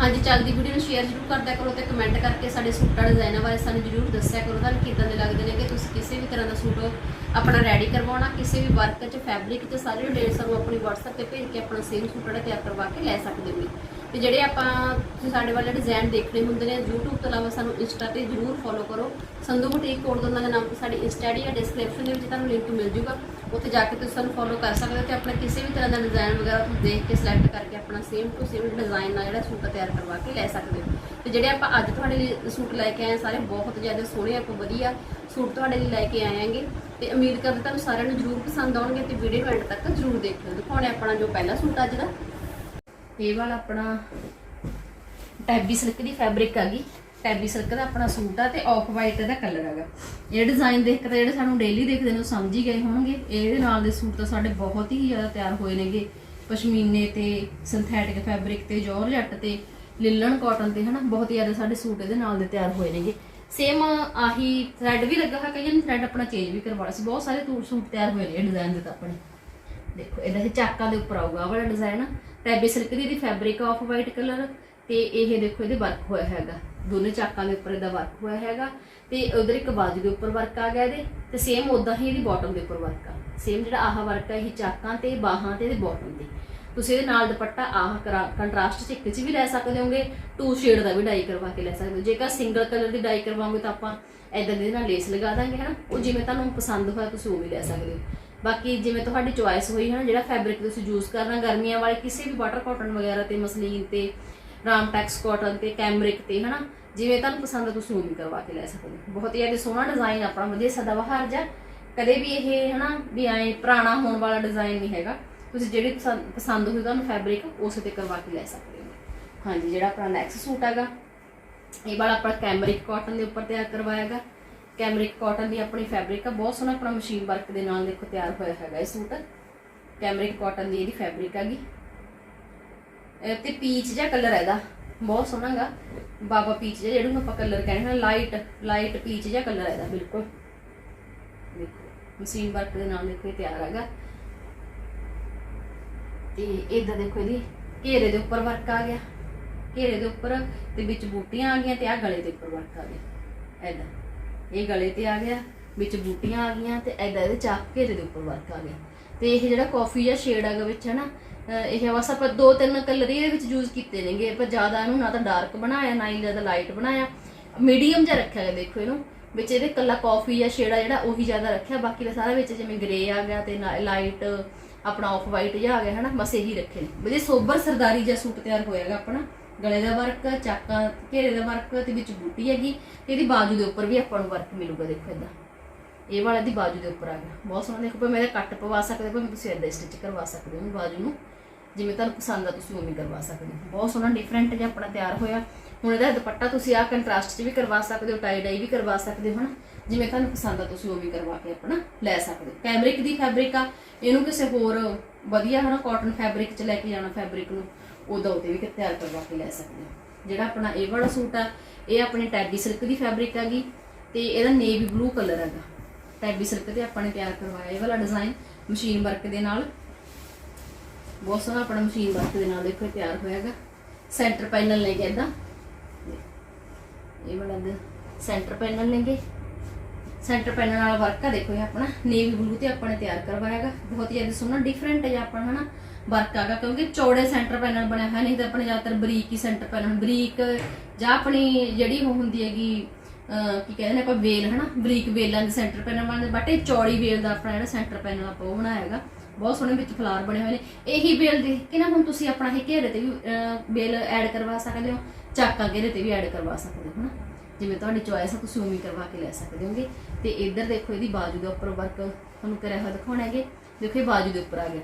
ਹਾਂਜੀ, ਚੱਲਦੀ ਵੀਡੀਓ ਨੂੰ ਸ਼ੇਅਰ ਜ਼ਰੂਰ ਕਰਦਿਆ ਕਰੋ ਤੇ ਕਮੈਂਟ ਕਰਕੇ ਸਾਡੇ ਸੂਟਾਂ ਡਿਜ਼ਾਈਨਾਂ ਬਾਰੇ ਸਾਨੂੰ ਜ਼ਰੂਰ ਦੱਸਿਆ ਕਰੋ। ਤੁਹਾਨੂੰ ਕਿੱਦਾਂ ਦੇ ਲੱਗਦੇ ਨੇ ਕਿ ਤੁਸੀਂ ਕਿਸੇ ਵੀ ਤਰ੍ਹਾਂ ਦਾ ਸੂਟ ਆਪਣਾ ਰੈਡੀ ਕਰਵਾਉਣਾ, ਕਿਸੇ ਵੀ ਵਰਕ 'ਚ ਫੈਬਰਿਕ 'ਚ, ਸਾਰੇ ਡਿਟੇਲ ਸਾਨੂੰ ਆਪਣੀ WhatsApp ਤੇ ਭੇਜ ਕੇ ਆਪਣਾ ਸੇਮ ਸੂਟ ਜਿਹੜਾ ਤਿਆਰ ਕਰਵਾ ਕੇ ਲੈ ਸਕਦੇ ਹੋ। ਤੇ ਜਿਹੜੇ ਆਪਾਂ ਤੁਸੀਂ ਸਾਡੇ ਵਾਲੇ ਡਿਜ਼ਾਈਨ ਦੇਖਣੇ ਹੁੰਦੇ ਨੇ YouTube ਤੋਂ ਇਲਾਵਾ ਸਾਨੂੰ ਇੰਸਟਾ ਤੇ ਜ਼ਰੂਰ ਫੋਲੋ ਕਰੋ। ਸੰਧੂ ਬੁਟੀਕ ਕੋਡ ਦੋਨਾਂ ਦੇ ਨਾਮ ਤੇ ਸਾਡੀ ਇੰਸਟਾ ਆਈਡੀ ਜਾਂ ਡਿਸਕ੍ਰਿਪਸ਼ਨ ਦੇ ਵਿੱਚ ਤੁਹਾਨੂੰ ਲਿੰਕ ਮਿਲ ਜੂਗਾ। ਉੱਥੇ ਜਾ ਕੇ ਤੁਸੀਂ ਸਾਨੂੰ ਫੋਲੋ ਕਰ ਸਕਦੇ ਹੋ ਤੇ ਆਪਣਾ ਕਿਸੇ ਵੀ ਤਰ੍ਹਾਂ ਦਾ ਡਿਜ਼ਾਈਨ ਵਗੈਰਾ ਤੁਸੀਂ ਦੇਖ ਕੇ ਸਿਲੈਕਟ ਕਰਕੇ ਆਪਣਾ ਸੇਮ ਟੂ ਸੇਮ ਡਿਜ਼ਾਈਨ ਨਾਲ ਜਿਹੜਾ ਸੂਟ ਤਿਆਰ ਕਰਵਾ ਕੇ ਲੈ ਸਕਦੇ ਹੋ। ਤੇ ਜਿਹੜੇ ਆਪਾਂ ਅੱਜ ਤੁਹਾਡੇ ਲਈ ਸੂਟ ਲੈ ਕੇ ਆਏ ਹਾਂ, ਸਾਰੇ ਬਹੁਤ ਜ਼ਿਆਦਾ ਸੋਹਣੇ ਆਪਾਂ ਵਧੀਆ ਸੂਟ ਤੁਹਾਡੇ ਲਈ ਲੈ ਕੇ ਆਏ ਆਂਗੇ। ਤੇ ਉਮੀਦ ਕਰਦੇ ਤੁਹਾਨੂੰ ਸਾਰਿਆਂ ਨੂੰ ਜ਼ਰੂਰ ਪਸੰਦ ਆਉਣਗੇ ਤੇ ਵੀਡੀਓ ਐਂਡ ਤੱਕ ਜ਼ਰੂਰ ਦੇਖਿਓ। ਦਿਖਾਉਣੇ ਆਪਣਾ ਜੋ ਪਹਿਲਾ ਸੂਟ ਅੱਜ ਦਾ। ਇਹ ਵਾਲਾ ਆਪਣਾ ਟੈਬੀ ਸਿਲਕ ਦੀ ਫੈਬਰਿਕ ਆ ਗਈ। ਟੈਬੀ ਸਿਲਕ ਦਾ ਆਪਣਾ ਸੂਟ ਆ ਤੇ ਆਫ ਵਾਈਟ ਦਾ ਕਲਰ ਹੈਗਾ ਇਹ ਡਿਜ਼ਾਈਨ ਦੇਖ ਕੇ ਜਿਹੜੇ ਸਾਨੂੰ ਡੇਲੀ ਦੇਖਦੇ ਨੇ ਉਹ ਸਮਝ ਹੀ ਗਏ ਹੋਣਗੇ। ਇਹਦੇ ਨਾਲ ਦੇ ਸੂਟ ਤਾਂ ਸਾਡੇ ਬਹੁਤ ਹੀ ਜ਼ਿਆਦਾ ਤਿਆਰ ਹੋਏ ਨੇਗੇ। ਪਸ਼ਮੀਨੇ ਤੇ ਸਿੰਥੈਟਿਕ ਫੈਬਰਿਕ ਤੇ ਜੋਰਜੱਟ ਤੇ ਲਿਲਨ ਕਾਟਨ ਤੇ ਹਨਾ, ਬਹੁਤ ਜ਼ਿਆਦਾ ਸਾਡੇ ਸੂਟ ਇਹਦੇ ਨਾਲ ਦੇ ਤਿਆਰ ਹੋਏ ਨੇਗੇ। ਸੇਮ ਆਹੀ ਥ੍ਰੈਡ ਵੀ ਲੱਗਾ ਹੈ ਕਈਆਂ ਨੇ ਥ੍ਰੈਡ ਆਪਣਾ ਚੇਂਜ ਵੀ ਕਰਵਾਉਣਾ ਸੀ। ਬਹੁਤ ਸਾਰੇ ਸੂਟ ਸੂਟ ਤਿਆਰ ਹੋਏ ਨੇ ਡਿਜ਼ਾਈਨ ਦੇ ਤਾਂ ਆਪਣੇ। ਦੇਖੋ, ਇਹਦਾ ਇਹ ਚਾਕਾਂ ਦੇ ਉੱਪਰ ਆਊਗਾ ਵਾਲਾ ਡਿਜ਼ਾਈਨ ਟੈਬੀ ਸਿਲਕ ਦੀ ਇਹਦੀ ਫੈਬਰਿਕ ਆਫ ਵਾਈਟ ਕਲਰ ਤੇ ਇਹ ਦੇਖੋ, ਇਹਦੇ ਵਰਕ ਹੋਇਆ ਹੈਗਾ। ਦੋਨੇ ਚਾਕਾਂ ਦੇ ਉੱਪਰ ਇਹਦਾ ਵਰਕ ਹੋਇਆ ਹੈਗਾ ਤੇ ਉਧਰ ਇੱਕ ਬਾਜੂ ਦੇ ਉੱਪਰ ਵਰਕ ਆ ਗਿਆ ਇਹਦੇ ਤੇ ਸੇਮ ਉਦਾਂ ਹੀ ਇਹਦੀ ਬਾਟਮ ਦੇ ਉੱਪਰ ਵਰਕ ਆ। ਸੇਮ ਜਿਹੜਾ ਆਹ ਵਰਕ ਹੈ ਇਹ ਚਾਕਾਂ ਤੇ, ਬਾਹਾਂ ਤੇ ਇਹਦੇ ਬਾਟਮ ਤੇ। ਤੁਸੀਂ ਇਹਦੇ ਨਾਲ ਦੁਪੱਟਾ ਆਹ ਕੰਟਰਾਸਟ ਚ ਇੱਕ ਚ ਵੀ ਲੈ ਸਕਦੇ ਹੋਗੇ ਟੂ ਸ਼ੇਡ ਦਾ ਵੀ ਡਾਈ ਕਰਵਾ ਕੇ ਲੈ ਸਕਦੇ ਹੋ। ਜੇਕਰ ਸਿੰਗਲ ਕਲਰ ਦੀ ਡਾਈ ਕਰਵਾਓਗੇ ਤਾਂ ਆਪਾਂ ਇਦਾਂ ਦੇ ਨਾਲ ਲੇਸ ਲਗਾ ਦਾਂਗੇ, ਹਨਾ? ਉਹ ਜਿਵੇਂ ਤੁਹਾਨੂੰ ਪਸੰਦ ਹੋਇਆ, ਤੁਸੀਂ ਉਹ ਵੀ ਲੈ ਸਕਦੇ ਹੋ। ਬਾਕੀ ਜਿਵੇਂ ਤੁਹਾਡੀ ਚੁਆਇਸ ਹੋਈ ਹੈ ਜਿਹੜਾ ਫੈਬਰਿਕ ਤੁਸੀਂ ਯੂਜ਼ ਕਰਨਾ, ਗਰਮੀਆਂ ਵਾਲੇ ਕਿਸੇ ਵੀ ਵਾਟਰ ਕਾਟਨ ਵਗੈਰਾ ਤੇ ਮਸਲੀਨ ਤੇ ਰਾਮਟੈਕਸ ਕਾਟਨ ਤੇ ਕੈਮਰਿਕ ਤੇ, ਹਨਾ? ਜਿਵੇਂ ਤੁਹਾਨੂੰ ਪਸੰਦ ਆ, ਤੁਸੀਂ ਉਹ ਕਰਵਾ ਕੇ ਲੈ ਸਕਦੇ ਹੋ। ਬਹੁਤ ਹੀ ਸੋਹਣਾ ਡਿਜ਼ਾਈਨ ਆਪਣਾ, ਵਧੀਆ ਸਦਾਬਹਾਰ ਜਾ ਕਦੇ ਵੀ ਇਹ, ਹਨਾ, ਵੀ ਐ ਪੁਰਾਣਾ ਹੋਣ ਵਾਲਾ ਡਿਜ਼ਾਈਨ ਨਹੀਂ ਹੈਗਾ। ਤੁਸੀਂ ਜਿਹੜੀ ਪਸੰਦ ਪਸੰਦ ਤੁਹਾਨੂੰ ਫੈਬਰਿਕ ਉਸੇ ਤੇ ਕਰਵਾ ਕੇ ਲੈ ਸਕਦੇ ਹੋ। ਹਾਂਜੀ, ਜਿਹੜਾ ਆਪਣਾ ਨੈਕਸਟ ਸੂਟ ਹੈਗਾ, ਇਹ ਵਾਲਾ ਆਪਣਾ ਕੈਮਰਿਕ ਕਾਟਨ ਦੇ ਉੱਪਰ ਤਿਆਰ ਕਰਵਾਇਆ ਕੈਮਰਿਕ ਕਾਟਨ ਦੀ ਆਪਣੀ ਫੈਬਰਿਕ ਆ, ਬਹੁਤ ਸੋਹਣਾ ਆਪਣਾ ਮਸ਼ੀਨ ਵਰਕ ਦੇ ਨਾਲ ਦੇਖੋ ਤਿਆਰ ਹੋਇਆ ਹੈਗਾ ਇਹ ਸੂਟ। ਕੈਮਰਿਕ ਕਾਟਨ ਦੀ ਇਹਦੀ ਫੈਬਰਿਕ ਹੈਗੀ। ਤੇ ਪੀਚ ਜਿਹਾ ਕਲਰ ਹੈ ਇਹਦਾ, ਬਹੁਤ ਸੋਹਣਾ ਬਾਬਾ ਪੀਚ ਜਿਹਾ, ਜਿਹਨੂੰ ਆਪਾਂ ਕਲਰ ਕਹਿੰਦੇ ਹਾਂ, ਲਾਈਟ ਲਾਈਟ ਪੀਚ ਜਿਹਾ ਕਲਰ ਹੈ ਇਹਦਾ, ਬਿਲਕੁਲ। ਦੇਖੋ, ਮਸ਼ੀਨ ਵਰਕ ਦੇ ਨਾਲ ਦੇਖੋ ਇਹ ਤਿਆਰ ਹੈਗਾ। ਤੇ ਇਦਾਂ ਦੇਖੋ ਇਹਦੀ, ਘੇਰੇ ਦੇ ਉੱਪਰ ਵਰਕ ਆ ਗਿਆ। ਘੇਰੇ ਦੇ ਉੱਪਰ ਤੇ ਵਿੱਚ ਬੂਟੀਆਂ ਆ ਗਈਆਂ ਤੇ ਆ ਗਲੇ ਦੇ ਉੱਪਰ ਵਰਕ ਆ ਗਿਆ ਐਦਾਂ ਇਹ ਗਲੇ ਤੇ ਆ ਗਿਆ, ਵਿੱਚ ਬੂਟੀਆਂ ਆ ਗਈਆਂ ਤੇ ਐਦਾਂ ਇਹਦੇ ਚਾਕ ਘੇਰੇ ਦੇ ਉੱਪਰ ਵਰਕ ਆ ਗਿਆ ਤੇ ਇਹ ਜਿਹੜਾ ਕਾਫੀ ਜਿਹਾ ਸ਼ੇਡ ਹੈਗਾ ਵਿੱਚ, ਹਨਾ, ਅਹ ਇਹ ਬਸ ਆਪਾਂ ਦੋ ਤਿੰਨ ਕਲਰ ਇਹਦੇ ਵਿੱਚ ਯੂਜ਼ ਕੀਤੇ ਨੇਗੇ। ਪਰ ਜ਼ਿਆਦਾ ਇਹਨੂੰ ਨਾ ਤਾਂ ਡਾਰਕ ਬਣਾਇਆ, ਨਾ ਹੀ ਜ਼ਿਆਦਾ ਲਾਈਟ ਬਣਾਇਆ। ਮੀਡੀਅਮ ਜਿਹਾ ਰੱਖਿਆ ਗਿਆ ਦੇਖੋ ਇਹਨੂੰ। ਵਿੱਚ ਇਹਦੇ ਕੱਲਾ ਕਾਫੀ ਜਾਂ ਸ਼ੇਡ ਆ ਜਿਹੜਾ, ਉਹੀ ਜ਼ਿਆਦਾ ਰੱਖਿਆ। ਬਾਕੀ ਦਾ ਸਾਰਾ ਵਿੱਚ ਜਿਵੇਂ ਗ੍ਰੇ ਆ ਗਿਆ ਤੇ ਲਾਈਟ ਆਪਣਾ ਆਫ ਵਾਈਟ ਜਿਹਾ ਆ ਗਿਆ, ਹਨਾ, ਬਸ ਇਹੀ ਰੱਖੇ ਨੇ। ਵਧੀਆ ਸੋਬਰ ਸਰਦਾਰੀ ਜਿਹਾ ਸੂਟ ਤਿਆਰ ਹੋਇਆਗਾ ਆਪਣਾ। ਗਲੇ ਦਾ ਵਰਕ, ਚਾਕਾਂ, ਘੇਰੇ ਦਾ ਵਰਕ, ਤੇ ਵਿੱਚ ਬੂਟੀ ਹੈਗੀ, ਤੇ ਇਹਦੀ ਬਾਜੂ ਦੇ ਉੱਪਰ ਵੀ ਆਪਾਂ ਨੂੰ ਵਰਕ ਮਿਲੂਗਾ ਦੇਖੋ ਇਦਾਂ ਇਹ ਵਾਲਾ ਦੀ ਬਾਜੂ ਦੇ ਉੱਪਰ ਆ ਗਿਆ। ਬਹੁਤ ਸੋਹਣਾ ਦੇਖੋ, ਭਾਵੇਂ ਇਹਦਾ ਕੱਟ ਪਵਾ ਸਕਦੇ ਭਾਵੇਂ ਤੁਸੀਂ ਇਦਾਂ ਸਟਿਚ ਕਰਵਾ ਸਕਦੇ ਹੋ ਬਾਜੂ ਨੂੰ। ਜਿਵੇਂ ਤੁਹਾਨੂੰ ਪਸੰਦ ਆ, ਤੁਸੀਂ ਉਵੇਂ ਕਰਵਾ ਸਕਦੇ ਹੋ। ਬਹੁਤ ਸੋਹਣਾ ਡਿਫਰੈਂਟ ਜਿਹਾ ਆਪਣਾ ਤਿਆਰ ਹੋਇਆ। ਹੁਣ ਇਹਦਾ ਦੁਪੱਟਾ ਤੁਸੀਂ ਆ ਕੰਟਰਾਸਟ 'ਚ ਵੀ ਕਰਵਾ ਸਕਦੇ ਹੋ ਟਾਈ ਡਾਈ ਵੀ ਕਰਵਾ ਸਕਦੇ ਹੋ, ਹਨਾ? ਜਿਵੇਂ ਤੁਹਾਨੂੰ ਪਸੰਦ ਆ, ਤੁਸੀਂ ਉਵੇਂ ਕਰਵਾ ਕੇ ਆਪਣਾ ਲੈ ਸਕਦੇ ਹੋ। ਕੈਮਰਿਕ ਦੀ ਫੈਬਰਿਕ ਆ, ਇਹਨੂੰ ਕਿਸੇ ਹੋਰ ਵਧੀਆ, ਹਨਾ ਕਾਟਨ ਫੈਬਰਿਕ 'ਚ ਲੈ ਕੇ ਜਾਣਾ ਫੈਬਰਿਕ ਨੂੰ। ਉਹਦਾ ਉਹਦੇ ਵੀ ਤਿਆਰ ਕਰਵਾ ਕੇ ਲੈ ਸਕਦੇ ਹੋ। ਜਿਹੜਾ ਆਪਣਾ ਇਹ ਵਾਲਾ ਸੂਟ ਆ, ਇਹ ਆਪਣੀ ਟੈਬੀ ਸਿਲਕ ਦੀ ਫੈਬਰਿਕ ਹੈਗੀ ਤੇ ਇਹਦਾ ਨੇਵੀ ਬਲੂ ਕਲਰ ਹੈਗਾ। ਟੈਬੀ ਸਿਲਕ ਤੇ ਆਪਾਂ ਨੇ ਤਿਆਰ ਕਰਵਾਇਆ ਇਹ ਵਾਲਾ ਡਿਜ਼ਾਈਨ ਮਸ਼ੀਨ ਵਰਕ ਦੇ ਨਾਲ। ਬਹੁਤ ਸੋਹਣਾ ਆਪਣਾ ਮਸ਼ੀਨ ਵਰਕ ਦੇ ਨਾਲ ਦੇਖੋ ਇਹ ਤਿਆਰ ਹੋਇਆ ਹੈਗਾ। ਸੈਂਟਰ ਪੈਨਲ ਲੈ ਕੇ ਇਦਾਂ ਇਹ ਵਾਲਾ ਦੇ ਸੈਂਟਰ ਪੈਨਲ ਲੈਂਗੇ ਸੈਂਟਰ ਪੈਨਲ ਨਾਲ ਵਰਕ ਆ, ਦੇਖੋ ਇਹ ਆਪਣਾ, ਨੇਵੀ ਬਲੂ ਤੇ ਆਪਾਂ ਨੇ ਤਿਆਰ ਕਰਵਾਇਆ ਹੈਗਾ। ਬਹੁਤ ਹੀ ਜ਼ਿਆਦਾ ਸੋਹਣਾ ਡਿਫਰੈਂਟ ਹੈ ਆਪਣਾ ਹਨਾ ਵਰਕ ਆਗਾ ਕਿਉਂਕਿ ਚੌੜੇ ਸੈਂਟਰ ਪੈਨਲ ਬਣਿਆ ਹੋਇਆ, ਨਹੀਂ ਤਾਂ ਆਪਣੇ ਜ਼ਿਆਦਾਤਰ ਬਰੀਕ ਹੀ ਸੈਂਟਰ ਪੈਨਲ, ਬਰੀਕ ਜਾਂ ਆਪਣੀ ਜਿਹੜੀ ਉਹ ਹੁੰਦੀ ਹੈਗੀ ਕੀ ਕਹਿੰਦੇ ਨੇ ਆਪਾਂ ਵੇਲ ਹਨਾ, ਬਰੀਕ ਵੇਲਾਂ ਦੇ ਸੈਂਟਰ ਪੈਨਲ ਬਣਦੇ ਬਟ ਚੌੜੀ ਵੇਲ ਦਾ ਆਪਣਾ ਜਿਹੜਾ ਸੈਂਟਰ ਪੈਨਲ ਆਪਾਂ ਉਹ ਬਣਾਇਆ ਹੈਗਾ। ਬਹੁਤ ਸੋਹਣੇ ਵਿੱਚ ਫਲਾਰ ਬਣੇ ਹੋਏ ਨੇ। ਇਹੀ ਵੇਲ ਦੇਖ ਕੇ ਨਾ ਹੁਣ ਤੁਸੀਂ ਆਪਣਾ ਇਹ ਘੇਰੇ ਤੇ ਵੀ ਵੇਲ ਐਡ ਕਰਵਾ ਸਕਦੇ ਹੋ। ਚਾਕਾ ਘੇਰੇ ਤੇ ਵੀ ਐਡ ਕਰਵਾ ਸਕਦੇ ਹੋ ਨਾ ਜਿਵੇਂ ਤੁਹਾਡੀ ਚੋਇਸ ਹੈ ਤੁਸੀਂ ਉਵੇਂ ਕਰਵਾ ਕੇ ਲੈ ਸਕਦੇ ਹੋਗੇ। ਤੇ ਇੱਧਰ ਦੇਖੋ, ਇਹਦੀ ਬਾਜੂ ਦੇ ਉੱਪਰ ਵਰਕ ਤੁਹਾਨੂੰ ਕਰਿਆ ਹੋਇਆ ਦਿਖਾਉਣਾ ਹੈਗੇ। ਦੇਖੋ, ਇਹ ਬਾਜੂ ਦੇ ਉੱਪਰ ਆ ਗਿਆ।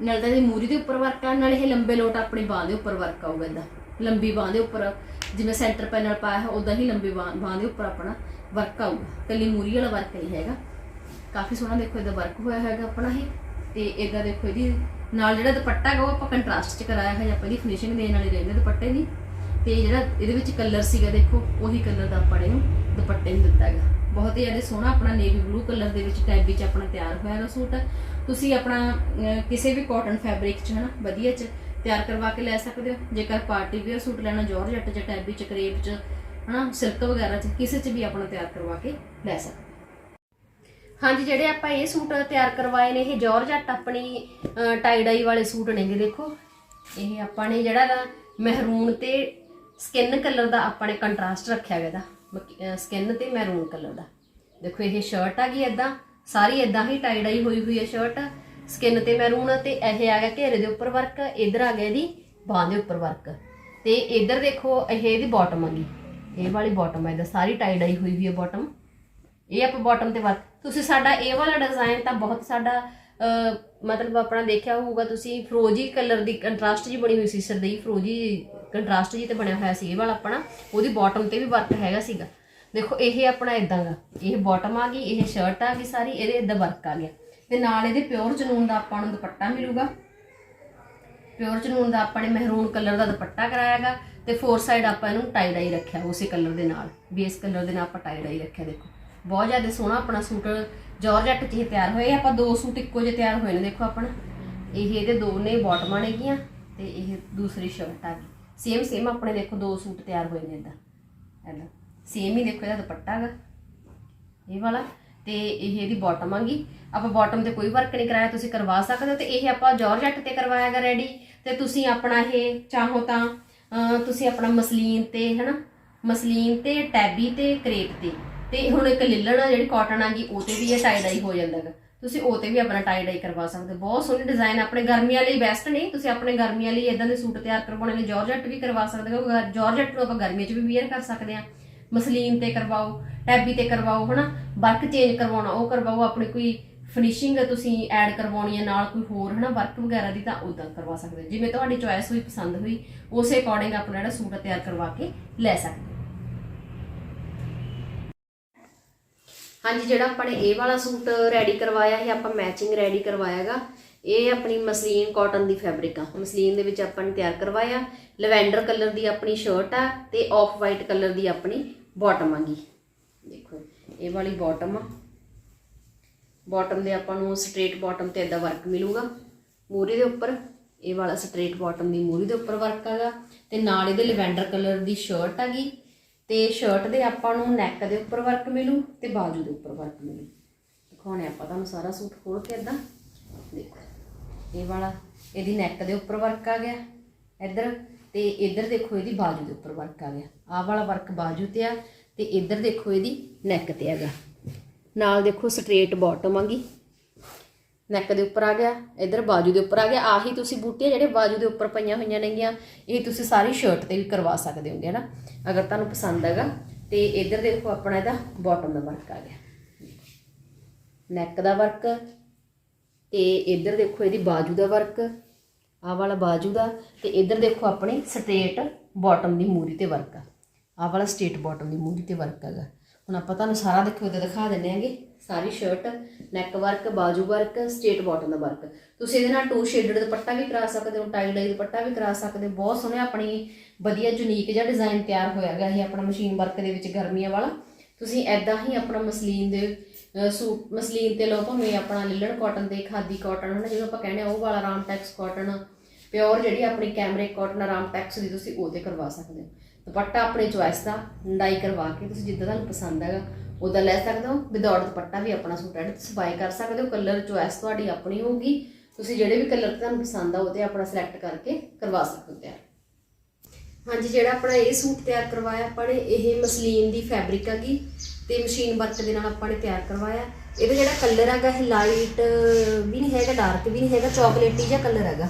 ਨਾਲ ਤਾਂ ਇਹਦੀ ਮੂਰੀ ਦੇ ਉੱਪਰ ਵਰਕ ਆ, ਨਾਲ ਇਹ ਲੰਬੇ ਲੋਟ ਆਪਣੇ ਬਾਹ ਦੇ ਉੱਪਰ ਵਰਕ ਆਊਗਾ ਇਦਾਂ ਲੰਬੀ ਬਾਹ ਦੇ ਉੱਪਰ, ਜਿਵੇਂ ਸੈਂਟਰ ਪੈਨਲ ਪਾਇਆ ਹੈ ਉਦਾਂ ਹੀ ਲੰਬੀ ਬਾਹ ਬਾਹ ਦੇ ਉੱਪਰ ਆਪਣਾ ਵਰਕ ਆਊਗਾ। ਕੱਲੀ ਮੂਰੀ ਵਾਲਾ ਵਰਕ ਨਹੀਂ ਹੈਗਾ। ਕਾਫੀ ਸੋਹਣਾ ਦੇਖੋ, ਇਹਦਾ ਵਰਕ ਹੋਇਆ ਹੈਗਾ ਆਪਣਾ ਇਹ। ਤੇ ਇਹਦਾ ਦੇਖੋ, ਇਹਦੀ ਨਾਲ ਜਿਹੜਾ ਦੁਪੱਟਾ ਹੈਗਾ, ਉਹ ਆਪਾਂ ਕੰਟਰਾਸਟ ਚ ਕਰਾਇਆ ਹੈ ਆਪਾਂ ਇਹਦੀ ਫਿਨਿਸ਼ਿੰਗ ਦੇਣ ਵਾਲੀ ਰਹਿੰਦੇ ਦੁਪੱਟੇ ਦੀ। ਤੇ ਜਿਹੜਾ ਇਹਦੇ ਵਿੱਚ ਕਲਰ ਸੀਗਾ ਦੇਖੋ, ਉਹੀ ਕਲਰ ਦਾ ਆਪਾਂ ਇਹਨੂੰ ਦੁਪੱਟੇ ਨੂੰ ਦਿੱਤਾ ਹੈਗਾ। ਬਹੁਤ ਹੀ ਜ਼ਿਆਦਾ ਸੋਹਣਾ ਆਪਣਾ ਨੇਵੀ ਬਲੂ ਕਲਰ ਦੇ ਵਿੱਚ ਟੈਬੀ ਚ ਆਪਣਾ ਤਿਆਰ ਹੋਇਆ ਹੈਗਾ ਸੂਟ। ਤੁਸੀਂ ਆਪਣਾ ਕਿਸੇ ਵੀ ਕਾਟਨ ਫੈਬਰਿਕ ਚ ਹਨਾ, ਵਧੀਆ ਚ ਤਿਆਰ ਕਰਵਾ ਕੇ ਲੈ ਸਕਦੇ ਹੋ। ਜੇਕਰ ਪਾਰਟੀ ਵੇਅਰ ਸੂਟ ਲੈਣਾ ਜੋਰਜੱਟ ਚ ਟੈਬੀ ਚ ਕਰੇਪ ਚ, ਹਨਾ ਸਿਲਕ ਵਗੈਰਾ ਚ, ਕਿਸੇ ਚ ਵੀ ਆਪਣਾ ਤਿਆਰ ਕਰਵਾ ਕੇ ਲੈ ਸਕਦੇ ਹਾਂਜੀ, ਜਿਹੜੇ ਆਪਾਂ ਇਹ ਸੂਟ ਤਿਆਰ ਕਰਵਾਏ ਨੇ, ਇਹ ਜੋਰਜੱਟ ਆਪਣੀ ਟਾਈ ਡਾਈ ਵਾਲੇ ਸੂਟ ਨੇਗੇ, ਦੇਖੋ। ਇਹ ਆਪਾਂ ਨੇ ਜਿਹੜਾ ਮਹਿਰੂਨ ਤੇ ਸਕਿਨ ਕਲਰ ਦਾ ਆਪਾਂ ਨੇ ਕੰਟਰਾਸਟ ਰੱਖਿਆ ਗਿਆ ਦਾ ਸਕਿਨ ਤੇ ਮੈਰੂਨ ਕਲਰ ਦਾ। ਦੇਖੋ, ਇਹ ਸ਼ਰਟ ਆ ਗਈ ਇਦਾਂ ਸਾਰੀ ਇਦਾਂ ਹੀ ਟਾਈ ਡਾਈ ਹੋਈ ਹੋਈ ਹੈ ਸ਼ਰਟ ਸਕਿਨ ਤੇ ਮੈਰੂਨ ਤੇ ਇਹ ਆ ਗਿਆ ਘੇਰੇ ਦੇ ਉੱਪਰ ਵਰਕ ਇਧਰ ਆ ਗਿਆ ਇਹਦੀ ਬਾਹ ਦੇ ਉੱਪਰ ਵਰਕ ਤੇ ਇਧਰ ਦੇਖੋ, ਇਹ ਇਹਦੀ ਬਾਟਮ ਆ ਗਈ। ਇਹ ਵਾਲੀ ਬਾਟਮ ਹੈ ਇਹਦਾ ਸਾਰੀ ਟਾਈ ਡਾਈ ਹੋਈ ਹੋਈ ਹੈ ਬਾਟਮ ਇਹ ਆਪਾਂ ਬਾਟਮ ਤੇ ਵਰਕ ਤੁਸੀਂ ਸਾਡਾ ਇਹ ਵਾਲਾ ਡਿਜ਼ਾਈਨ ਤਾਂ ਬਹੁਤ ਸਾਡਾ ਮਤਲਬ ਆਪਣਾ ਦੇਖਿਆ ਹੋਊਗਾ ਤੁਸੀਂ, ਫਰੋਜੀ ਕਲਰ ਦੀ ਕੰਟਰਾਸਟ ਜੀ ਬਣੀ ਹੋਈ ਸੀ, ਸਰਦਈ ਫਰੋਜੀ ਕੰਟਰਾਸਟ ਜੀ ਤੇ ਬਣਿਆ ਹੋਇਆ ਸੀ, ਇਹ ਵਾਲਾ ਆਪਣਾ, ਉਹਦੀ ਬਾਟਮ ਤੇ ਵੀ ਵਰਕ ਹੈਗਾ ਸੀਗਾ। ਦੇਖੋ, ਇਹ ਆਪਣਾ ਇਦਾਂ ਦਾ, ਇਹ ਬਾਟਮ ਆ ਗਈ, ਇਹ ਸ਼ਰਟ ਆ ਗਈ ਸਾਰੀ, ਇਹਦੇ ਇਦਾਂ ਵਰਕ ਆ ਗਿਆ। ਤੇ ਨਾਲ ਇਹਦੇ ਪਿਓਰ ਜਨੂਨ ਦਾ ਆਪਾਂ ਨੂੰ ਦੁਪੱਟਾ ਮਿਲੂਗਾ। ਪਿਓਰ ਚਨੂਨ ਦਾ ਆਪਾਂ ਨੇ ਮਹਿਰੂਨ ਕਲਰ ਦਾ ਦੁਪੱਟਾ ਕਰਾਇਆਗਾ, ਤੇ ਫੋਰ ਸਾਈਡ ਆਪਾਂ ਇਹਨੂੰ ਟਾਈ ਡਾਈ ਰੱਖਿਆ, ਉਸੇ ਕਲਰ ਦੇ ਨਾਲ। ਬੇਸ ਕਲਰ ਦੇ ਨਾਲ ਆਪਾਂ ਟਾਈ ਡਾਈ ਰੱਖਿਆ, ਦੇਖੋ। ਬਹੁਤ ਜ਼ਿਆਦਾ ਸੋਹਣਾ ਆਪਣਾ ਸੂਟ ਜਾਰਜੱਟ 'ਚ ਇਹ ਤਿਆਰ ਹੋਏ, ਆਪਾਂ ਦੋ ਸੂਟ ਇੱਕੋ ਜਿਹੇ ਤਿਆਰ ਹੋਏ ਨੇ, ਦੇਖੋ ਆਪਣਾ। ਇਹ ਇਹਦੇ ਦੋ ਨੇ ਬਾਟਮਾਂ ਨੇਗੀਆਂ ਤੇ ਇਹ ਦੂਸਰੀ ਸ਼ਰਟ ਆ ਗਈ। ਸੇਮ ਸੇਮ ਆਪਣੇ ਦੇਖੋ ਦੋ ਸੂਟ ਤਿਆਰ ਹੋਏ ਨੇ ਇਦਾਂ। ਐਦਾਂ ਸੇਮ ਹੀ ਦੇਖੋ ਇਹਦਾ ਦੁਪੱਟਾ ਹੈਗਾ। ਇਹ ਵਾਲਾ ਤੇ ਇਹ ਇਹਦੀ ਬਾਟਮ ਆਂਗੀ ਆਪਾਂ ਬਾਟਮ ਤੇ ਕੋਈ ਵਰਕ ਨਹੀਂ ਕਰਾਇਆ, ਤੁਸੀਂ ਕਰਵਾ ਸਕਦੇ ਹੋ ਤੇ ਇਹ ਆਪਾਂ ਜਾਰਜੱਟ ਤੇ ਕਰਵਾਇਆਗਾ ਰੈਡੀ ਤੇ ਤੁਸੀਂ ਆਪਣਾ ਇਹ ਚਾਹੋ ਤਾਂ ਤੁਸੀਂ ਆਪਣਾ ਮਸਲੀਨ ਤੇ, ਹਨਾ? ਮਸਲੀਨ ਤੇ ਟੈਬੀ ਤੇ ਕਰੇਪ ਤੇ। ਤੇ ਹੁਣ ਇੱਕ ਲਿਲਣ ਆ ਜਿਹੜੀ ਕਾਟਨ ਆਂਗੀ ਉਹ ਤੇ ਵੀ ਇਹ ਟਾਈ ਡਾਈ ਹੋ ਜਾਂਦਾਗਾ ਤੁਸੀਂ ਉਹ ਤੇ ਵੀ ਆਪਣਾ ਟਾਈ ਡਾਈ ਕਰਵਾ ਸਕਦੇ ਹੋ। ਬਹੁਤ ਸੋਹਣੇ ਡਿਜ਼ਾਈਨ ਆਪਣੇ ਗਰਮੀਆਂ ਲਈ ਬੈਸਟ ਨੇ। ਤੁਸੀਂ ਆਪਣੇ ਗਰਮੀਆਂ ਲਈ ਇਦਾਂ ਦੇ ਸੂਟ ਤਿਆਰ ਕਰਵਾਉਣੇ ਲਈ ਜਾਰਜੱਟ ਵੀ ਕਰਵਾ ਸਕਦੇ ਹੋ, ਕਿਉਂਕਿ ਨੂੰ ਆਪਾਂ ਗਰਮੀਆਂ 'ਚ ਵੀ ਵੇਅਰ ਕਰ ਸਕਦੇ ਹਾਂ ਮਸਲੀਨ ਤੇ ਕਰਵਾਓ, ਟੈਬੀ ਤੇ ਕਰਵਾਓ, ਹਨਾ? ਵਰਕ ਚੇਂਜ ਕਰਵਾਉਣਾ, ਉਹ ਕਰਵਾਓ। ਆਪਣੀ ਕੋਈ ਫਿਨਿਸ਼ਿੰਗ ਤੁਸੀਂ ਐਡ ਕਰਵਾਉਣੀ ਹੈ ਨਾਲ ਕੋਈ ਹੋਰ, ਹਨਾ? ਵਰਕ ਵਗੈਰਾ ਦੀ ਤਾਂ ਉਦਾਂ ਕਰਵਾ ਸਕਦੇ ਹੋ। ਜਿਵੇਂ ਤੁਹਾਡੀ ਚੁਆਇਸ ਹੋਈ, ਪਸੰਦ ਹੋਈ, ਉਸੇ ਅਕੋਰਡਿੰਗ ਆਪਣਾ ਜਿਹੜਾ ਸੂਟ ਤਿਆਰ ਕਰਵਾ ਕੇ ਲੈ ਸਕਦੇ ਹਾਂਜੀ, ਜਿਹੜਾ ਆਪਾਂ ਨੇ ਇਹ ਵਾਲਾ ਸੂਟ ਰੈਡੀ ਕਰਵਾਇਆ ਇਹ ਆਪਾਂ ਮੈਚਿੰਗ ਰੈਡੀ ਕਰਵਾਇਆਗਾ। ਇਹ ਆਪਣੀ ਮਸਲੀਨ ਕਾਟਨ ਦੀ ਫੈਬਰਿਕ ਆ। ਮਸਲੀਨ ਦੇ ਵਿੱਚ ਆਪਾਂ ਨੇ ਤਿਆਰ ਕਰਵਾਇਆ। ਲਵੈਂਡਰ ਕਲਰ ਦੀ ਆਪਣੀ ਸ਼ਰਟ ਆ ਤੇ ਆਫ ਵਾਈਟ ਕਲਰ ਦੀ ਆਪਣੀ ਬਾਟਮ ਆਗੀ। ਦੇਖੋ, ਇਹ ਵਾਲੀ ਬਾਟਮ ਆ। ਬਾਟਮ ਦੇ ਆਪਾਂ ਨੂੰ ਸਟ੍ਰੇਟ ਬਾਟਮ ਤੇ ਇਦਾਂ ਵਰਕ ਮਿਲੂਗਾ। ਮੂਰੀ ਦੇ ਉੱਪਰ, ਇਹ ਵਾਲਾ ਸਟ੍ਰੇਟ ਬਾਟਮ ਦੀ ਮੂਰੀ ਦੇ ਉੱਪਰ ਵਰਕ ਆਗਾ। ਤੇ ਨਾਲ ਇਹਦੇ ਲਵੈਂਡਰ ਕਲਰ ਦੀ ਸ਼ਰਟ ਆਗੀ। ਤੇ ਸ਼ਰਟ ਦੇ ਆਪਾਂ ਨੂੰ ਨੈਕ ਦੇ ਉੱਪਰ ਵਰਕ ਮਿਲੂ ਤੇ ਬਾਜੂ ਦੇ ਉੱਪਰ ਵਰਕ ਮਿਲੂ। ਦਿਖਾਉਣੇ ਆਪਾਂ ਤੁਹਾਨੂੰ ਸਾਰਾ ਸੂਟ ਖੋਲ ਕੇ ਇਦਾਂ ਦੇਖੋ, ਇਹ ਵਾਲਾ, ਇਹਦੀ ਨੈਕ ਦੇ ਉੱਪਰ ਵਰਕ ਆ ਗਿਆ, ਇੱਧਰ। ਤੇ ਇੱਧਰ ਦੇਖੋ ਇਹਦੀ ਬਾਜੂ ਦੇ ਉੱਪਰ ਵਰਕ ਆ ਗਿਆ। ਆਹ ਵਾਲਾ ਵਰਕ ਬਾਜੂ ਤੇ ਆ ਤੇ ਇੱਧਰ ਦੇਖੋ ਇਹਦੀ ਨੈਕ ਤੇ ਹੈਗਾ। ਨਾਲ ਦੇਖੋ ਸਟ੍ਰੇਟ ਬਾਟਮ ਆਗੀ ਨੈਕ ਦੇ ਉੱਪਰ ਆ ਗਿਆ, ਇੱਧਰ ਬਾਜੂ ਦੇ ਉੱਪਰ ਆ ਗਿਆ। ਆਹੀ ਤੁਸੀਂ ਬੂਟੀਆਂ ਜਿਹੜੇ ਬਾਜੂ ਦੇ ਉੱਪਰ ਪਈਆਂ ਹੋਈਆਂ ਨੇਗੀਆਂ, ਇਹ ਤੁਸੀਂ ਸਾਰੀ ਸ਼ਰਟ ਤੇ ਵੀ ਕਰਵਾ ਸਕਦੇ ਹੋਗੇ ਨਾ ਅਗਰ ਤੁਹਾਨੂੰ ਪਸੰਦ ਹੈਗਾ, ਤੇ ਇੱਧਰ ਦੇਖੋ ਆਪਣਾ ਇਹਦਾ ਬਾਟਮ ਦਾ ਵਰਕ ਆ ਗਿਆ। ਨੈਕ ਦਾ ਵਰਕ ਤੇ ਇੱਧਰ ਦੇਖੋ ਇਹਦੀ ਬਾਜੂ ਦਾ ਵਰਕ ਆਹ ਵਾਲਾ ਬਾਜੂ ਦਾ, ਤੇ ਇੱਧਰ ਦੇਖੋ ਆਪਣੀ ਸਟ੍ਰੇਟ ਬਾਟਮ ਦੀ ਮੂਰੀ ਤੇ ਵਰਕ ਆ। ਆਹ ਵਾਲਾ ਸਟ੍ਰੇਟ ਬਾਟਮ ਦੀ ਮੂਰੀ ਤੇ ਵਰਕ ਹੈਗਾ। ਹੁਣ ਆਪਾਂ ਤੁਹਾਨੂੰ ਸਾਰਾ ਦੇਖੋ ਇਹਦਾ ਦਿਖਾ ਦਿੰਨੇ ਆਂਗੇ ਸਾਰੀ ਸ਼ਰਟ ਨੈਕ ਵਰਕ ਬਾਜੂ ਵਰਕ ਸਟੇਟ ਬਾਟਮ ਦਾ ਵਰਕ ਤੁਸੀਂ ਇਹਦੇ ਨਾਲ ਟੂ ਸ਼ੇਡਡ ਦੁਪੱਟਾ ਵੀ ਕਰਾ ਸਕਦੇ ਹੋ ਟਾਈ ਡਾਈ ਦੁਪੱਟਾ ਵੀ ਕਰਾ ਸਕਦੇ ਹੋ। ਬਹੁਤ ਸੋਹਣੇ ਆਪਣੀ ਵਧੀਆ ਯੂਨੀਕ ਜਿਹਾ ਡਿਜ਼ਾਈਨ ਤਿਆਰ ਹੋਇਆ ਹੈਗਾ ਇਹ ਆਪਣਾ ਮਸ਼ੀਨ ਵਰਕ ਦੇ ਵਿੱਚ ਗਰਮੀਆਂ ਵਾਲਾ। ਤੁਸੀਂ ਐਦਾਂ ਹੀ ਆਪਣਾ ਮਸਲੀਨ ਦੇ ਸੂਟ, ਮਸਲੀਨ ਤੇ ਲਓ ਭਾਵੇਂ ਆਪਣਾ ਲਿਲਨ ਕਾਟਨ ਦੇ ਖਾਦੀ ਕਾਟਨ ਹਨਾ ਜਿਹਨੂੰ ਆਪਾਂ ਕਹਿੰਦੇ ਆ, ਉਹ ਵਾਲਾ ਰਾਮਟੈਕਸ ਕਾਟਨ ਪਿਓਰ ਜਿਹੜੀ ਆਪਣੀ ਕੈਮਰਿਕ ਕਾਟਨ ਰਾਮਟੈਕਸ ਦੀ ਤੁਸੀਂ ਉਹ ਤੇ ਕਰਵਾ ਸਕਦੇ ਹੋ। ਦੁਪੱਟਾ ਆਪਣੇ ਚੁਆਇਸ ਦਾ ਡਾਈ ਕਰਵਾ ਕੇ ਤੁਸੀਂ ਜਿੱਦਾਂ ਤੁਹਾਨੂੰ ਪਸੰਦ ਹੈਗਾ ਉਦਾਂ ਲੈ ਸਕਦੇ ਹੋ। ਵਿਦਆਊਟ ਦੁਪੱਟਾ ਵੀ ਆਪਣਾ ਸੂਟ ਐਡ ਤੁਸੀਂ ਬਾਈ ਕਰ ਸਕਦੇ ਹੋ। ਕਲਰ ਚੁਆਇਸ ਤੁਹਾਡੀ ਆਪਣੀ ਹੋਊਗੀ। ਤੁਸੀਂ ਜਿਹੜੇ ਵੀ ਕਲਰ ਤੁਹਾਨੂੰ ਪਸੰਦ ਆ ਉਹ ਤੇ ਆਪਣਾ ਸਿਲੈਕਟ ਕਰਕੇ ਕਰਵਾ ਸਕਦੇ ਹੋ। ਤਿਆਰ ਹਾਂਜੀ, ਜਿਹੜਾ ਆਪਣਾ ਇਹ ਸੂਟ ਤਿਆਰ ਕਰਵਾਇਆ ਆਪਾਂ ਨੇ, ਇਹ ਮਸਲੀਨ ਦੀ ਫੈਬਰਿਕ ਹੈਗੀ ਤੇ ਮਸ਼ੀਨ ਵਰਕ ਦੇ ਨਾਲ ਆਪਾਂ ਨੇ ਤਿਆਰ ਕਰਵਾਇਆ। ਇਹਦਾ ਜਿਹੜਾ ਕਲਰ ਹੈਗਾ, ਇਹ ਲਾਈਟ ਵੀ ਨਹੀਂ ਹੈਗਾ ਡਾਰਕ ਵੀ ਨਹੀਂ ਹੈਗਾ ਚਾਕਲੇਟੀ ਜਿਹਾ ਕਲਰ ਹੈਗਾ।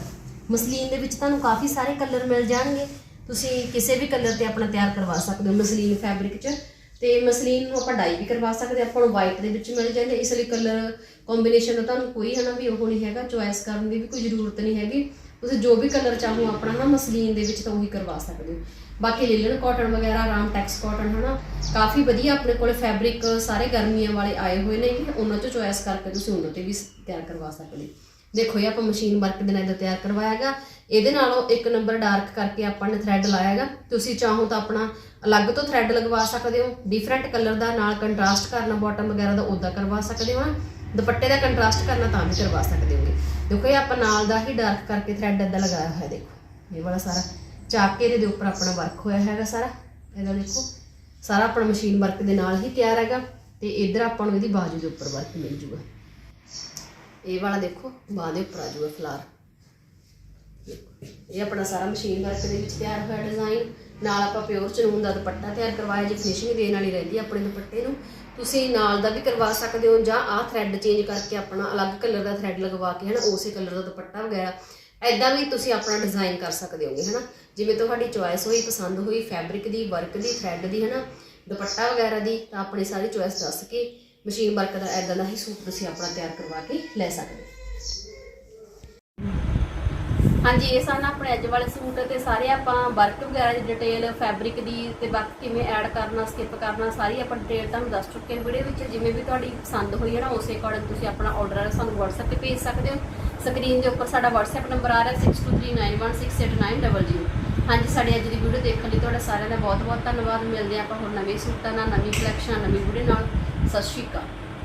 ਮਸਲੀਨ ਦੇ ਵਿੱਚ ਤੁਹਾਨੂੰ ਕਾਫੀ ਸਾਰੇ ਕਲਰ ਮਿਲ ਜਾਣਗੇ। ਤੁਸੀਂ ਕਿਸੇ ਵੀ ਕਲਰ ਤੇ ਆਪਣਾ ਤਿਆਰ ਕਰਵਾ ਸਕਦੇ ਹੋ, ਮਸਲੀਨ ਫੈਬਰਿਕ 'ਚ। ਤੇ ਮਸਲੀਨ ਨੂੰ ਆਪਾਂ ਡਾਈ ਵੀ ਕਰਵਾ ਸਕਦੇ ਆਪਾਂ ਨੂੰ ਵਾਈਟ ਦੇ ਵਿੱਚ ਮਿਲ ਜਾਂਦੇ। ਇਸ ਲਈ ਕਲਰ ਕੰਬੀਨੇਸ਼ਨ ਦਾ ਤੁਹਾਨੂੰ ਕੋਈ ਹਨਾ ਵੀ ਉਹ ਨਹੀਂ ਹੈਗਾ ਚੁਆਇਸ ਕਰਨ ਦੀ ਵੀ ਕੋਈ ਜ਼ਰੂਰਤ ਨਹੀਂ ਹੈਗੀ। ਤੁਸੀਂ ਜੋ ਵੀ ਕਲਰ ਚਾਹੋ ਆਪਣਾ ਨਾ ਮਸਲੀਨ ਦੇ ਵਿੱਚ ਤਾਂ ਉਹੀ ਕਰਵਾ ਸਕਦੇ ਹੋ। ਬਾਕੀ ਲਿਲਨ ਕਾਟਨ ਵਗੈਰਾ ਆਰਾਮ ਟੈਕਸ ਕਾਟਨ ਹਨਾ, ਕਾਫੀ ਵਧੀਆ ਆਪਣੇ ਕੋਲ ਫੈਬਰਿਕ ਸਾਰੇ ਗਰਮੀਆਂ ਵਾਲੇ ਆਏ ਹੋਏ ਨੇ। ਉਹਨਾਂ ਚੋਂ ਚੋਇਸ ਕਰਕੇ ਤੁਸੀਂ ਉਹਨਾਂ ਤੇ ਵੀ ਤਿਆਰ ਕਰਵਾ ਸਕਦੇ ਹੋ। ਦੇਖੋ ਇਹ ਆਪਾਂ ਮਸ਼ੀਨ ਵਰਕ ਦੇ ਨਾਲ ਇਹਦਾ ਤਿਆਰ ਕਰਵਾਇਆ ਹੈਗਾ। ਇਹਦੇ ਨਾਲੋਂ ਇੱਕ ਨੰਬਰ ਡਾਰਕ ਕਰਕੇ ਆਪਾਂ ਨੇ ਥ੍ਰੈਡ ਲਾਇਆ ਹੈਗਾ। ਤੁਸੀਂ ਚਾਹੋ ਤਾਂ ਆਪਣਾ ਅਲੱਗ ਤੋਂ ਥ੍ਰੈਡ ਲਗਵਾ ਸਕਦੇ ਹੋ। ਡਿਫਰੈਂਟ ਕਲਰ ਦਾ ਨਾਲ ਕੰਟਰਾਸਟ ਕਰਨਾ ਬਾਟਮ ਵਗੈਰਾ ਦਾ ਉਦਾਂ ਕਰਵਾ ਸਕਦੇ ਹੋ ਨਾ। ਦੁਪੱਟੇ ਦਾ ਕੰਟਰਾਸਟ ਕਰਨਾ ਤਾਂ ਵੀ ਕਰਵਾ ਸਕਦੇ ਹੋਗੇ। ਦੇਖੋ ਇਹ ਆਪਾਂ ਨਾਲ ਦਾ ਹੀ ਡਾਰਕ ਕਰਕੇ ਥ੍ਰੈਡ ਇਦਾਂ ਲਗਾਇਆ ਹੋਇਆ ਦੇਖੋ। ਇਹ ਵਾਲਾ ਸਾਰਾ ਚਾਕੇ ਦੇ ਉੱਪਰ ਆਪਣਾ ਵਰਕ ਹੋਇਆ ਹੈਗਾ ਸਾਰਾ। ਇਹਦਾ ਦੇਖੋ, ਸਾਰਾ ਆਪਣਾ ਮਸ਼ੀਨ ਵਰਕ ਦੇ ਨਾਲ ਹੀ ਤਿਆਰ ਹੈਗਾ ਤੇ ਇਧਰ ਆਪਾਂ ਨੂੰ ਇਹਦੀ ਬਾਜੂ ਦੇ ਉੱਪਰ ਵਰਕ ਮਿਲ ਜੂਗਾ। ਇਹ ਵਾਲਾ ਦੇਖੋ, ਬਾਹ ਦੇ ਉੱਪਰ ਆ ਜੂਗਾ ਫਲਾਰ ਇਹ ਆਪਣਾ ਸਾਰਾ ਮਸ਼ੀਨ ਵਰਕ ਦੇ ਵਿੱਚ ਤਿਆਰ ਹੋਇਆ ਡਿਜ਼ਾਈਨ ਨਾਲ ਆਪਾਂ ਪਿਓਰ ਚਨੂਨ ਦਾ ਦੁਪੱਟਾ ਤਿਆਰ ਕਰਵਾਇਆ, ਜੀ ਫਿਨਿਸ਼ਿੰਗ ਦੇਣ ਵਾਲੀ ਰਹਿੰਦੀ ਹੈ ਆਪਣੇ ਦੁਪੱਟੇ ਨੂੰ। ਤੁਸੀਂ ਨਾਲ ਦਾ ਵੀ ਕਰਵਾ ਸਕਦੇ ਹੋ ਜਾਂ ਆਹ ਥ੍ਰੈਡ ਚੇਂਜ ਕਰਕੇ ਆਪਣਾ ਅਲੱਗ ਕਲਰ ਦਾ ਥ੍ਰੈਡ ਲਗਵਾ ਕੇ, ਹਨਾ, ਉਸੇ ਕਲਰ ਦਾ ਦੁਪੱਟਾ ਵਗੈਰਾ। ਐਦਾਂ ਵੀ ਤੁਸੀਂ ਆਪਣਾ ਡਿਜ਼ਾਈਨ ਕਰ ਸਕਦੇ ਹੋਗੇ, ਹਨਾ। ਜਿਵੇਂ ਤੁਹਾਡੀ ਚੁਆਇਸ ਹੋਈ, ਪਸੰਦ ਹੋਈ ਫੈਬਰਿਕ ਦੀ ਵਰਕ ਦੀ ਥ੍ਰੈਡ ਦੀ, ਹਨਾ, ਦੁਪੱਟਾ ਵਗੈਰਾ ਦੀ, ਤਾਂ ਆਪਣੀ ਸਾਰੀ ਚੁਆਇਸ ਦੱਸ ਕੇ ਮਸ਼ੀਨ ਵਰਕ ਦਾ ਐਦਾਂ ਦਾ ਹੀ ਸੂਟ ਤੁਸੀਂ ਆਪਣਾ ਤਿਆਰ ਕਰਵਾ ਕੇ ਲੈ ਸਕਦੇ ਹੋ। ਹਾਂਜੀ, ਇਹ ਸਨ ਆਪਣੇ ਅੱਜ ਵਾਲੇ ਸੂਟ ਤੇ ਸਾਰੇ ਆਪਾਂ ਵਰਕ ਵਗੈਰਾ ਦੀ ਡਿਟੇਲ ਫੈਬਰਿਕ ਦੀ ਤੇ ਬਾਕੀ ਕਿਵੇਂ ਐਡ ਕਰਨਾ ਸਕਿਪ ਕਰਨਾ, ਸਾਰੀ ਆਪਾਂ ਡਿਟੇਲ ਤੁਹਾਨੂੰ ਦੱਸ ਚੁੱਕੇ ਹਾਂ। ਵੀਡੀਓ ਵਿੱਚ ਜਿਵੇਂ ਵੀ ਤੁਹਾਡੀ ਪਸੰਦ ਹੋਈ ਹੈ ਨਾ, ਉਸੇ ਅਕੋਰਡਿੰਗ ਤੁਸੀਂ ਆਪਣਾ ਆਰਡਰ ਸਾਨੂੰ WhatsApp ਤੇ ਭੇਜ ਸਕਦੇ ਹੋ। ਸਕਰੀਨ ਦੇ ਉੱਪਰ ਸਾਡਾ WhatsApp ਨੰਬਰ ਆ ਰਿਹਾ 6239168900 ਹਾਂਜੀ, ਸਾਡੀ ਅੱਜ ਦੀ ਵੀਡੀਓ ਦੇਖਣ ਲਈ ਤੁਹਾਡਾ ਸਾਰਿਆਂ ਦਾ ਬਹੁਤ ਬਹੁਤ ਧੰਨਵਾਦ। ਮਿਲਦੇ ਹਾਂ ਆਪਾਂ ਹੋਰ ਨਵੇਂ ਸੂਟਾਂ ਨਾਲ, ਨਵੀਂ ਕਲੈਕਸ਼ਨ ਨਵੀਂ ਵੀਡੀਓ ਨਾਲ। ਸਤਿ ਸ਼੍ਰੀ ਅਕਾਲ।